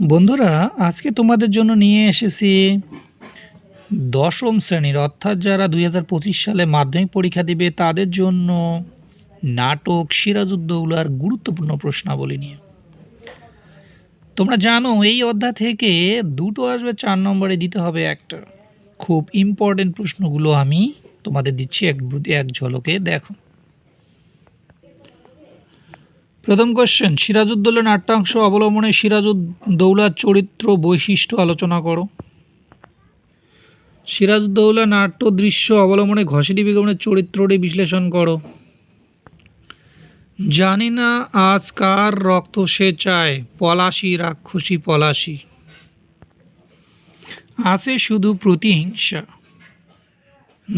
বন্ধুরা, আজকে তোমাদের জন্য নিয়ে এসেছি দশম শ্রেণির, অর্থাৎ যারা দু হাজার পঁচিশ সালে মাধ্যমিক পরীক্ষা দিবে, তাদের জন্য নাটক সিরাজউদ্দৌলার গুরুত্বপূর্ণ প্রশ্নাবলী নিয়ে। তোমরা জানো, এই অধ্যায় থেকে দুটো আসবে, চার নম্বরে দিতে হবে একটা। খুব ইম্পর্টেন্ট প্রশ্নগুলো আমি তোমাদের দিচ্ছি, এক এক ঝলকে। দেখো। প্রথম কোশ্চেন সিরাজউদ্দৌলা নাট্যাংশ অবলম্বনে সিরাজউদ্দৌলার চরিত্র বৈশিষ্ট্য আলোচনা করো। সিরাজউদ্দৌলা নাট্য দৃশ্য অবলম্বনে ঘসেটি বেগমের চরিত্রটি বিশ্লেষণ করো। জানি না আজ কার রক্ত সে চায়, পলাশি রাক্ষসী পলাশি। আছে শুধু প্রতিহিংসা।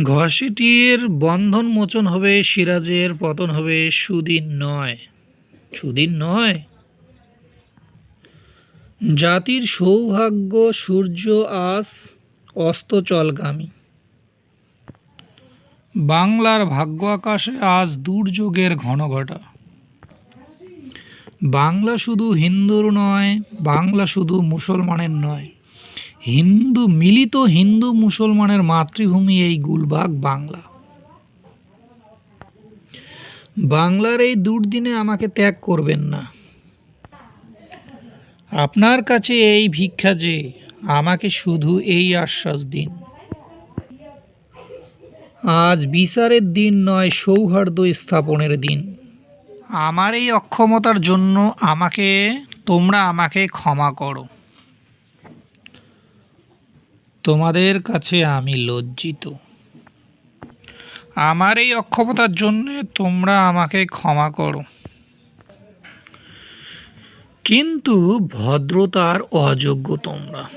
ঘসেটির বন্ধন মোচন হবে, সিরাজের পতন হবে সুদিন নয়। সুদিন নয়। জাতির সৌভাগ্য সূর্য আজ অস্তচলগামী। বাংলার ভাগ্য আকাশে আজ দুর্যোগের ঘন ঘটা বাংলা শুধু হিন্দুর নয়, বাংলা শুধু মুসলমানের নয়। হিন্দু, মিলিত হিন্দু মুসলমানের মাতৃভূমি এই গুলবাগ বাংলা। বাংলার এই দুর্দিনে আমাকে ত্যাগ করবেন না। আপনার কাছে এই ভিক্ষা যে, আমাকে শুধু এই আশ্বাস দিন। আজ বিচারের দিন নয়, সৌহার্দ্য স্থাপনের দিন। আমার এই অক্ষমতার জন্য আমাকে, তোমরা আমাকে ক্ষমা করো। তোমাদের কাছে আমি লজ্জিত। আমার এই অক্ষমতার জন্য তোমরা আমাকে ক্ষমা করো। কিন্তু ভদ্রতার অযোগ্য তোমরা।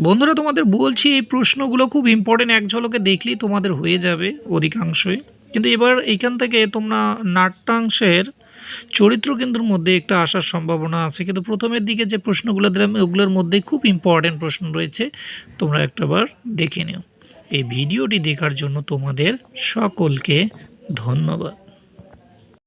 বন্ধুরা, তোমাদের বলছি এই প্রশ্নগুলো খুব ইম্পর্টেন্ট এক ঝলকে দেখলেই তোমাদের হয়ে যাবে অধিকাংশই। কিন্তু এবার এইখান থেকে তোমরা নাট্যাংশের চরিত্র কেন্দ্রের মধ্যে একটা আসার সম্ভাবনা আছে। কিন্তু প্রথমের দিকে যে প্রশ্নগুলো দিলাম, ওগুলোর মধ্যেই খুব ইম্পর্টেন্ট প্রশ্ন রয়েছে। তোমরা একটাবার দেখে নিও। এই ভিডিওটি দেখার জন্য তোমাদের সকলকে ধন্যবাদ।